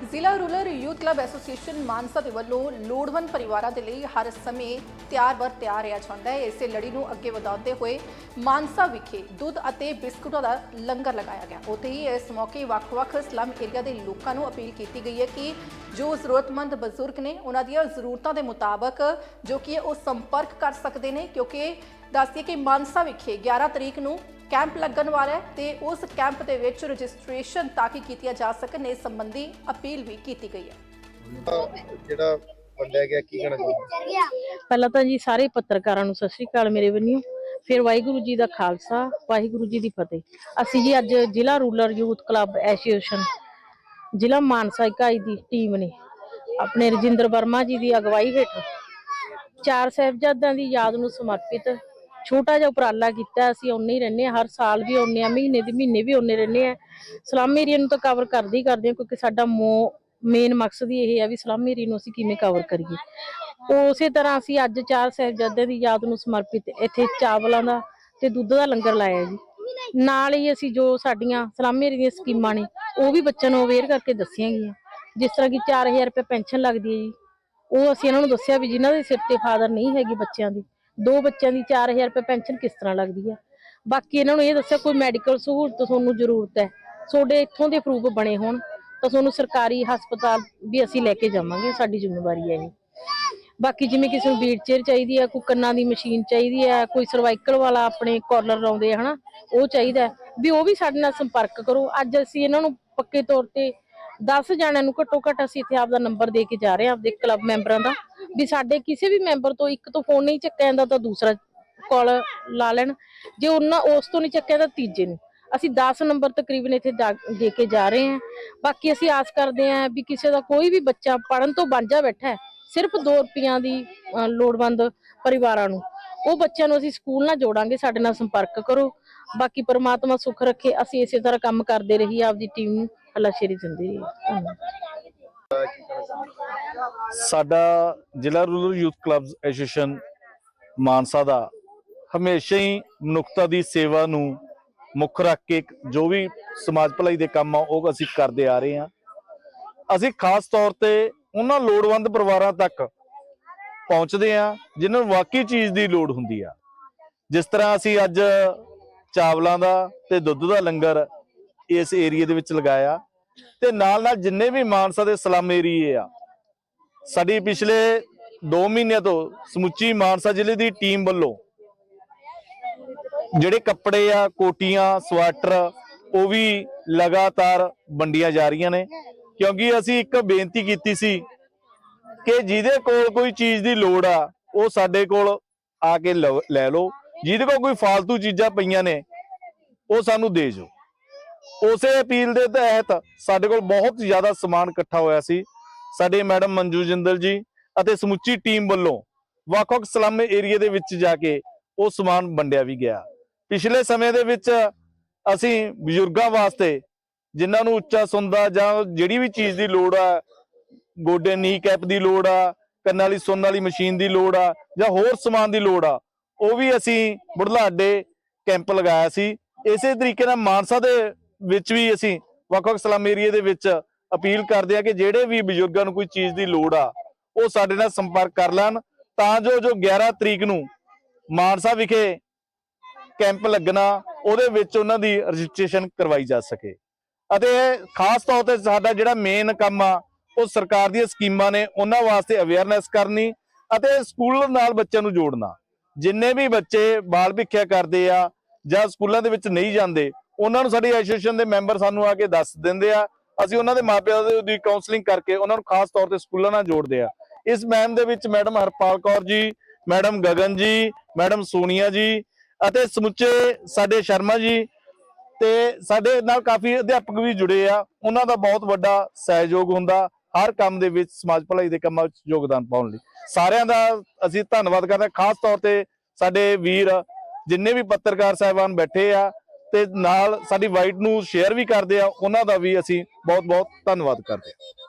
ਜ਼ਿਲ੍ਹਾ rural youth club association Mansa ਦੇ ਵੱਲੋਂ ਲੋੜਵੰਦ ਪਰਿਵਾਰਾਂ ਦੇ ਲਈ ਹਰ ਸਮੇਂ ਤਿਆਰ ਵਰ ਤਿਆਰ ਰਿਹਾ ਜਾਂਦਾ ਹੈ। ਇਸੇ ਲੜੀ ਨੂੰ ਅੱਗੇ ਵਧਾਉਂਦੇ ਹੋਏ ਮਾਨਸਾ ਵਿਖੇ ਦੁੱਧ ਅਤੇ ਬਿਸਕੁਟਾਂ ਦਾ ਲੰਗਰ ਲਗਾਇਆ ਗਿਆ। ਉੱਥੇ ਹੀ ਇਸ ਮੌਕੇ ਵੱਖ-ਵੱਖ ਸਲਮ ਏਰੀਆ ਦੇ ਲੋਕਾਂ ਨੂੰ ਅਪੀਲ ਕੀਤੀ ਗਈ ਹੈ ਕਿ ਜੋ ਜ਼ਰੂਰਤਮੰਦ ਬਜ਼ੁਰਗ ਨੇ ਉਹਨਾਂ ਦੀਆਂ ਜ਼ਰੂਰਤਾਂ ਦੇ ਮੁਤਾਬਕ ਜੋ ਕਿ ਉਹ ਸੰਪਰਕ ਕਰ ਸਕਦੇ ਨੇ, ਕਿਉਂਕਿ ਦੱਸਦੀ ਕਿ ਮਾਨਸਾ ਵਿਖੇ 11 ਤਰੀਕ ਨੂੰ ਕੈਂਪ ਲੱਗਣ ਵਾਲਾ ਹੈ ਤੇ ਉਸ ਕੈਂਪ ਦੇ ਵਿੱਚ ਰਜਿਸਟ੍ਰੇਸ਼ਨ ਤਾਂ ਕਿ ਕੀਤੀਆਂ ਜਾ ਸਕਣ ਇਸ ਸੰਬੰਧੀ ਅਪੀਲ ਵੀ ਕੀਤੀ ਗਈ ਹੈ। ਜਿਹੜਾ ਵੰਡਿਆ ਗਿਆ ਕੀ ਕਹਿਣਾ ਚਾਹੁੰਦੇ ਪਹਿਲਾਂ ਤਾਂ ਜੀ ਸਾਰੇ ਪੱਤਰਕਾਰਾਂ ਨੂੰ ਸਤਿ ਸ਼੍ਰੀ ਅਕਾਲ ਮੇਰੇ ਵੱਲੋਂ। ਫਿਰ ਵਾਹਿਗੁਰੂ ਜੀ ਦਾ ਖਾਲਸਾ ਵਾਹਿਗੁਰੂ ਜੀ ਦੀ ਫਤਿਹ। ਅਸੀਂ ਜੀ ਅੱਜ ਜ਼ਿਲ੍ਹਾ ਰੂਰਲ ਯੂਥ ਕਲੱਬ ਐਸੋਸੀਏਸ਼ਨ ਜ਼ਿਲ੍ਹਾ ਮਾਨਸਾ ਇਕਾਈ ਦੀ ਟੀਮ ਨੇ ਆਪਣੇ ਰਜਿੰਦਰ ਵਰਮਾ ਜੀ ਦੀ ਅਗਵਾਈ ਹੇਠ ਚਾਰ ਸਾਹਿਬਜ਼ਾਦਿਆਂ ਦੀ ਯਾਦ ਨੂੰ ਸਮਰਪਿਤ ਛੋਟਾ ਜਿਹਾ ਉਪਰਾਲਾ ਕੀਤਾ, ਅਸੀਂ ਉਹਨੇ ਹੀ ਰਹਿੰਦੇ ਹਾਂ, ਹਰ ਸਾਲ ਵੀ ਉਹਨੇ ਆ, ਮਹੀਨੇ ਦੀ ਮਹੀਨੇ ਵੀ ਉਹਨੇ ਰਹਿੰਦੇ ਆ ਸਲਮ ਏਰੀਆ ਨੂੰ ਤਾਂ ਕਵਰ ਕਰਦੇ ਹੀ ਕਰਦੇ ਹਾਂ, ਕਿਉਂਕਿ ਸਾਡਾ ਮੇਨ ਮਕਸਦ ਹੀ ਇਹ ਹੈ ਵੀ ਸਲਮ ਏਰੀਆ ਨੂੰ ਅਸੀਂ ਕਿਵੇਂ ਕਵਰ ਕਰੀਏ। ਉਸੇ ਤਰ੍ਹਾਂ ਅਸੀਂ ਅੱਜ ਚਾਰ ਸਾਹਿਬਜ਼ਾਦਿਆਂ ਦੀ ਯਾਦ ਨੂੰ ਸਮਰਪਿਤ ਇੱਥੇ ਚਾਵਲਾਂ ਦਾ ਤੇ ਦੁੱਧ ਦਾ ਲੰਗਰ ਲਾਇਆ ਜੀ। ਨਾਲ ਹੀ ਅਸੀਂ ਜੋ ਸਾਡੀਆਂ ਸਲਮ ਏਰੀਆ ਦੀਆਂ ਸਕੀਮਾਂ ਨੇ, ਉਹ ਵੀ ਬੱਚਿਆਂ ਨੂੰ ਅਵੇਅਰ ਕਰਕੇ ਦੱਸੀਆਂ ਗਈਆਂ। ਜਿਸ ਤਰ੍ਹਾਂ ਕਿ 4000 ਰੁਪਏ ਪੈਨਸ਼ਨ ਲੱਗਦੀ ਹੈ ਜੀ। ਉਹ ਅਸੀਂ ਇਹਨਾਂ ਨੂੰ ਦੱਸਿਆ ਵੀ ਜਿਨ੍ਹਾਂ ਦੇ ਸਿਰ ਤੇ ਫਾਦਰ ਨਹੀਂ ਹੈਗੀ ਬੱਚਿਆਂ ਦੀ ਦੋ ਬੱਚਿਆਂ ਦੀ 4000 ਰੁਪਏ ਪੈਨਸ਼ਨ ਕਿਸ ਤਰ੍ਹਾਂ ਲੱਗਦੀ ਹੈ ਬਾਕੀ ਇਹਨਾਂ ਨੂੰ ਇਹ ਦੱਸਿਆ ਕੋਈ ਮੈਡੀਕਲ ਸਹੂਲਤ ਤੁਹਾਨੂੰ ਜ਼ਰੂਰਤ ਹੈ। ਤੁਹਾਡੇ ਇੱਥੋਂ ਦੇ ਪ੍ਰੂਫ ਬਣੇ ਹੋਣ, ਤਾਂ ਤੁਹਾਨੂੰ ਸਰਕਾਰੀ ਹਸਪਤਾਲ ਵੀ ਅਸੀਂ ਲੈ ਕੇ ਜਾਵਾਂਗੇ, ਸਾਡੀ ਜ਼ਿੰਮੇਵਾਰੀ ਹੈ ਇਹ। ਬਾਕੀ ਜਿਵੇਂ ਕਿਸੇ ਨੂੰ ਵੀਲ ਚੇਅਰ ਚਾਹੀਦੀ ਹੈ ਕੋਈ ਕੰਨਾਂ ਦੀ ਮਸ਼ੀਨ ਚਾਹੀਦੀ ਹੈ ਕੋਈ ਸਰਵਾਈਕਲ ਵਾਲਾ ਆਪਣੇ ਕਾਲਰ ਲਾਉਂਦੇ ਹਨਾ, ਉਹ ਚਾਹੀਦਾ ਵੀ ਉਹ ਵੀ ਸਾਡੇ ਨਾਲ ਸੰਪਰਕ ਕਰੋ। ਅੱਜ ਅਸੀਂ ਇਹਨਾਂ ਨੂੰ ਪੱਕੇ ਤੌਰ ਤੇ 10 ਜਣਿਆਂ ਨੂੰ ਘੱਟੋ ਘੱਟ ਅਸੀਂ ਇੱਥੇ ਆਪਦਾ ਨੰਬਰ ਦੇ ਕੇ ਜਾ ਰਹੇ ਹਾਂ, ਆਪਦੇ ਕਲੱਬ ਮੈਂਬਰਾਂ ਦਾ। ਵੀ ਸਾਡੇ ਕਿਸੇ ਵੀ ਮੈਂਬਰ ਤੋਂ ਇੱਕ ਤੋਂ ਫੋਨ ਨਹੀਂ ਚੱਕਿਆ ਜਾਂਦਾ ਤਾਂ ਦੂਸਰਾ ਕਾਲ ਲਾ ਲੈਣ। ਜੇ ਉਹਨਾਂ ਉਸ ਤੋਂ ਨਹੀਂ ਚੱਕਿਆ ਤਾਂ ਤੀਜੇ ਨੂੰ। ਅਸੀਂ 10 ਨੰਬਰ ਤਕਰੀਬਨ ਇੱਥੇ ਦੇ ਕੇ ਜਾ ਰਹੇ ਹਾਂ। ਬਾਕੀ ਅਸੀਂ ਆਸ ਕਰਦੇ ਹਾਂ ਵੀ ਕਿਸੇ ਦਾ ਕੋਈ ਵੀ ਬੱਚਾ ਪੜਨ ਤੋਂ ਵਾਂਝਾ ਬੈਠਾ ਹੈ, ਸਿਰਫ 2 ਰੁਪਈਆਂ ਦੀ ਲੋੜਵੰਦ ਪਰਿਵਾਰਾਂ ਨੂੰ। ਉਹ ਬੱਚਿਆਂ ਨੂੰ ਅਸੀਂ ਸਕੂਲ ਨਾਲ ਜੋੜਾਂਗੇ, ਸਾਡੇ ਨਾਲ ਸੰਪਰਕ ਕਰੋ। ਬਾਕੀ ਪਰਮਾਤਮਾ ਸੁੱਖ ਰੱਖੇ, ਅਸੀਂ ਇਸੇ ਤਰ੍ਹਾਂ ਕੰਮ ਕਰਦੇ ਰਹੀਏ ਆਪਦੀ ਟੀਮ ਨੂੰ। ਅੱਲਾ ਸ਼ੇਰੀ ਜ਼ਿੰਦਗੀ ਦੇਵੇ। ਸਾਡਾ ਜ਼ਿਲ੍ਹਾ rural youth clubs association Mansa ਦਾ ਹਮੇਸ਼ਾ ਹੀ ਮਨੁੱਖਤਾ ਦੀ ਸੇਵਾ ਨੂੰ ਮੁੱਖ ਰੱਖ ਕੇ ਜੋ ਵੀ ਸਮਾਜ ਭਲਾਈ ਦੇ ਕੰਮ ਆ, ਉਹ ਅਸੀਂ ਕਰਦੇ ਆ ਰਹੇ ਹਾਂ। ਅਸੀਂ ਖਾਸ ਤੌਰ ਤੇ ਉਹਨਾਂ ਲੋੜਵੰਦ ਪਰਿਵਾਰਾਂ ਤੱਕ ਪਹੁੰਚਦੇ ਆ ਜਿਨ੍ਹਾਂ ਨੂੰ ਵਾਕਈ ਚੀਜ਼ ਦੀ ਲੋੜ ਹੁੰਦੀ ਆ। ਜਿਸ ਤਰ੍ਹਾਂ ਅਸੀਂ ਅੱਜ ਚਾਵਲਾਂ ਦਾ ਤੇ ਦੁੱਧ ਦਾ ਲੰਗਰ ਇਸ ਏਰੀਏ ਦੇ ਵਿੱਚ ਲਗਾਇਆ ਤੇ ਨਾਲ ਨਾਲ ਜਿੰਨੇ ਵੀ ਮਾਨਸਾ ਦੇ ਸਲਮ ਏਰੀਏ ਆ ਸਾਡੀ ਪਿਛਲੇ 2 ਮਹੀਨਿਆਂ ਤੋਂ ਸਮੁੱਚੀ ਮਾਨਸਾ ਜ਼ਿਲ੍ਹੇ ਦੀ ਟੀਮ ਵੱਲੋਂ ਜਿਹੜੇ ਕੱਪੜੇ ਆ, ਕੋਟੀਆਂ, ਸਵਾਟਰ, ਉਹ ਵੀ ਲਗਾਤਾਰ ਵੰਡੀਆਂ ਜਾ ਰਹੀਆਂ ਨੇ। ਕਿਉਂਕਿ ਅਸੀਂ ਇੱਕ ਬੇਨਤੀ ਕੀਤੀ ਸੀ ਕਿ ਜਿਹਦੇ ਕੋਲ ਕੋਈ ਚੀਜ਼ ਦੀ ਲੋੜ ਆ, ਉਹ ਸਾਡੇ ਕੋਲ ਆ ਕੇ ਲਵ- ਲੈ ਲਓ। ਜਿਹਦੇ ਕੋਲ ਕੋਈ ਫालतू ਚੀਜ਼ਾਂ ਪਈਆਂ ਨੇ, ਉਹ ਸਾਨੂੰ ਦੇ ਜੋ। ਉਸੇ ਅਪੀਲ ਦੇ ਤਹਿਤ ਸਾਡੇ ਕੋਲ ਬਹੁਤ ਜ਼ਿਆਦਾ ਸਮਾਨ ਇਕੱਠਾ ਹੋਇਆ ਸੀ। ਸਾਡੇ ਮੈਡਮ ਮੰਜੂ ਜਿੰਦਲ ਜੀ ਅਤੇ ਸਮੁੱਚੀ ਟੀਮ ਵੱਲੋਂ ਵੱਖ-ਵੱਖ ਸਲਮ ਏਰੀਆ ਦੇ ਵਿੱਚ ਜਾ ਕੇ ਉਹ ਸਮਾਨ ਵੰਡਿਆ ਵੀ ਗਿਆ। ਪਿਛਲੇ ਸਮੇਂ ਦੇ ਵਿੱਚ ਅਸੀਂ ਬਜ਼ੁਰਗਾਂ ਵਾਸਤੇ ਜਿਨ੍ਹਾਂ ਨੂੰ ਉੱਚਾ ਸੁਣਦਾ ਜਾਂ ਜਿਹੜੀ ਵੀ ਚੀਜ਼ ਦੀ ਲੋੜ ਆ, ਗੋਡੇ ਨੀ ਕੈਪ ਦੀ ਲੋੜ ਆ, ਕੰਨਾਂ ਵਾਲੀ, ਸੁਣਨ ਵਾਲੀ ਮਸ਼ੀਨ ਦੀ ਲੋੜ ਆ ਜਾਂ ਹੋਰ ਸਮਾਨ ਦੀ ਲੋੜ ਆ, ਉਹ ਵੀ ਅਸੀਂ ਬੁਢਲਾਡੇ ਕੈਂਪ ਲਗਾਇਆ ਸੀ। ਇਸੇ ਤਰੀਕੇ ਨਾਲ ਮਾਨਸਾ ਦੇ ਵਿੱਚ ਵੀ ਅਸੀਂ ਵੱਖ-ਵੱਖ ਸਲਮ ਏਰੀਆ ਦੇ ਵਿੱਚ ਅਪੀਲ ਕਰਦੇ ਆ ਕਿ ਜਿਹੜੇ ਵੀ ਬਜ਼ੁਰਗਾਂ ਨੂੰ ਕੋਈ ਚੀਜ਼ ਦੀ ਲੋੜ ਆ, ਉਹ ਸਾਡੇ ਨਾਲ ਸੰਪਰਕ ਕਰ ਲੈਣ, ਤਾਂ ਜੋ ਜੋ 11 ਤਰੀਕ ਨੂੰ ਮਾਨਸਾ ਵਿਖੇ ਕੈਂਪ ਲੱਗਣਾ, ਉਹਦੇ ਵਿੱਚ ਉਹਨਾਂ ਦੀ ਰਜਿਸਟ੍ਰੇਸ਼ਨ ਕਰਵਾਈ ਜਾ ਸਕੇ। ਅਤੇ ਖਾਸ ਤੌਰ ਤੇ ਸਾਡਾ ਜਿਹੜਾ ਮੇਨ ਕੰਮ ਆ, ਉਹ ਸਰਕਾਰ ਦੀਆਂ ਸਕੀਮਾਂ ਨੇ, ਉਹਨਾਂ ਵਾਸਤੇ ਅਵੇਅਰਨੈਸ ਕਰਨੀ ਅਤੇ ਸਕੂਲ ਨਾਲ ਬੱਚਿਆਂ ਨੂੰ ਜੋੜਨਾ। ਜਿੰਨੇ ਵੀ ਬੱਚੇ ਬਾਲ ਭਿੱਖਿਆ ਕਰਦੇ ਆ ਜਾਂ ਸਕੂਲਾਂ ਦੇ ਵਿੱਚ ਨਹੀਂ ਜਾਂਦੇ, ਉਹਨਾਂ ਨੂੰ ਸਾਡੀ ਐਸੋਸੀਏਸ਼ਨ ਦੇ ਮੈਂਬਰ ਸਾਨੂੰ ਆ ਕੇ ਦੱਸ ਦਿੰਦੇ ਆ ਅਸੀਂ ਉਹਨਾਂ ਦੇ ਮਾਪਿਆਂ ਦੇ- ਦੀ ਕਾਉਂਸਲਿੰਗ ਕਰਕੇ ਉਹਨਾਂ ਨੂੰ ਖਾਸ ਤੌਰ ਤੇ ਸਕੂਲਾਂ ਨਾਲ ਜੋੜਦੇ ਆ। ਇਸ ਮਹਿਮ ਦੇ ਵਿੱਚ ਮੈਡਮ ਹਰਪਾਲ ਕੌਰ ਜੀ ਮੈਡਮ ਗਗਨ ਜੀ ਮੈਡਮ ਸੋਨੀਆ ਜੀ ਅਤੇ ਸਮੁੱਚੇ ਸਾਡੇ ਸ਼ਰਮਾ ਜੀ ਤੇ ਸਾਡੇ ਨਾਲ ਕਾਫੀ ਅਧਿਆਪਕ ਵੀ ਜੁੜੇ ਆ। ਉਹਨਾਂ ਦਾ ਬਹੁਤ ਵੱਡਾ ਸਹਿਯੋਗ ਹੁੰਦਾ ਹਰ ਕੰਮ ਦੇ ਵਿੱਚ ਸਮਾਜ ਭਲਾਈ ਦੇ ਕੰਮਾਂ ਵਿੱਚ ਯੋਗਦਾਨ ਪਾਉਣ ਲਈ। ਸਾਰਿਆਂ ਦਾ ਅਸੀਂ ਧੰਨਵਾਦ ਕਰਦੇ ਹਾਂ। ਖਾਸ ਤੌਰ ਤੇ ਸਾਡੇ ਵੀਰ ਜਿੰਨੇ ਵੀ ਪੱਤਰਕਾਰ ਸਾਹਿਬਾਨ ਬੈਠੇ ਆ ਤੇ ਨਾਲ ਸਾਡੀ ਵਾਈਟ ਨੂੰ ਸ਼ੇਅਰ ਵੀ ਕਰਦੇ ਆ, ਉਹਨਾਂ ਦਾ ਵੀ ਅਸੀਂ ਬਹੁਤ ਬਹੁਤ ਧੰਨਵਾਦ ਕਰਦੇ ਹਾਂ